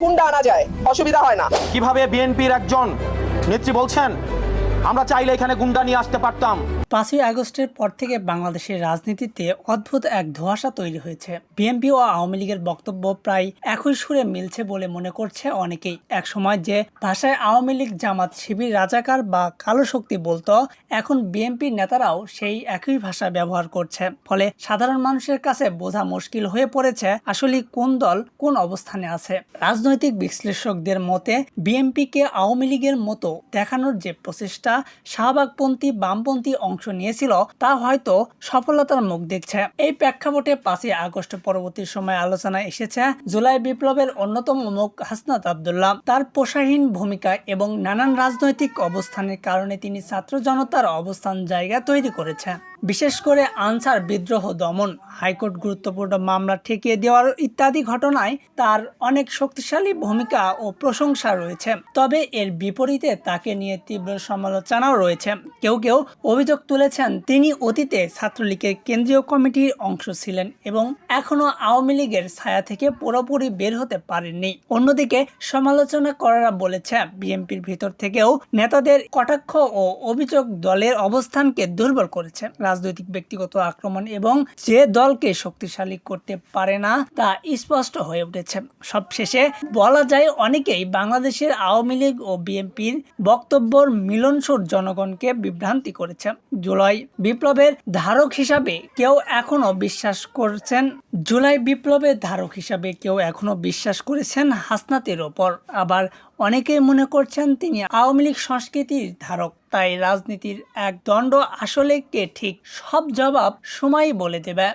গুন্ডা আনা যায়। অসুবিধা হয় না। কীভাবে বিএনপির একজন নেত্রী বলছেন আমরা চাইলে এখানে গুন্ডা নিয়ে আসতে পারতাম। পাঁচই আগস্টের পর থেকে বাংলাদেশের রাজনীতিতে অদ্ভুত এক ধোঁয়াশা তৈরি হয়েছে। বিএনপি ও আওয়ামী লীগের বক্তব্য প্রায় একই সুরে মিলছে বলে মনে করছে অনেকেই। এক সময় যে ভাষায় আওয়ামী লীগ, জামাত, শিবির, রাজাকার বা কালো শক্তি বলতো, এখন বিএনপির নেতারাও সেই একই ভাষা ব্যবহার করছে। ফলে সাধারণ মানুষের কাছে বোঝা মুশকিল হয়ে পড়েছে আসলে কোন দল কোন অবস্থানে আছে। রাজনৈতিক বিশ্লেষকদের মতে বিএনপিকে আওয়ামী লীগের মতো দেখানোর যে প্রচেষ্টা শাহবাগপন্থী, বামপন্থী অংশ নিয়েছিল, তা হয়তো সফলতার মুখ দেখছে। এই প্রেক্ষাপটে পাঁচই আগস্ট পরবর্তী সময় আলোচনা এসেছে জুলাই বিপ্লবের অন্যতম মুখ হাসনাত আবদুল্লাহ। তার পোষাহীন ভূমিকা এবং নানান রাজনৈতিক অবস্থানের কারণে তিনি ছাত্র জনতার অবস্থান জায়গা তৈরি করেছে বিশেষ করে আনসার বিদ্রোহ দমন, হাইকোর্ট গুরুত্বপূর্ণ মামলা ঠেকিয়ে দেওয়ার ইত্যাদি ঘটনায় তার অনেক শক্তিশালী ভূমিকা ও প্রশংসা রয়েছে। তবে এর বিপরীতে তাকে নিয়ে তীব্র সমালোচনাও রয়েছে। কেউ কেউ অভিযোগ তুলেছেন তিনি অতীতে ছাত্রলীগের কেন্দ্রীয় কমিটির অংশ ছিলেন এবং এখনও আওয়ামী লীগের ছায়া থেকে পুরোপুরি বের হতে পারেননি। অন্যদিকে সমালোচনা করারা বলেছে, বিএনপির ভিতর থেকেও নেতাদের কটাক্ষ ও অভিযোগ দলের অবস্থানকে দুর্বল করেছে। রাজনৈতিক ব্যক্তিগত আক্রমণ এবং যে দলকে শক্তিশালী করতে পারে না তা স্পষ্ট হয়ে উঠেছে। সবশেষে বলা যায় অনেকেই বাংলাদেশের আওয়ামী লীগ ও বিএনপির বক্তব্যর মিলনসুর জনগণকে বিভ্রান্তি করেছে। জুলাই বিপ্লবের ধারক হিসাবে কেউ এখনও বিশ্বাস করছেন, জুলাই বিপ্লবের ধারক হিসাবে কেউ এখনও বিশ্বাস করেছেন হাসনাতের ওপর। আবার অনেকেই মনে করছেন তিনি আওয়ামী লীগ সংস্কৃতির ধারক, তাই রাজনীতির এক দণ্ড আসলে কে ঠিক সব জবাব সময় বলে দেবে।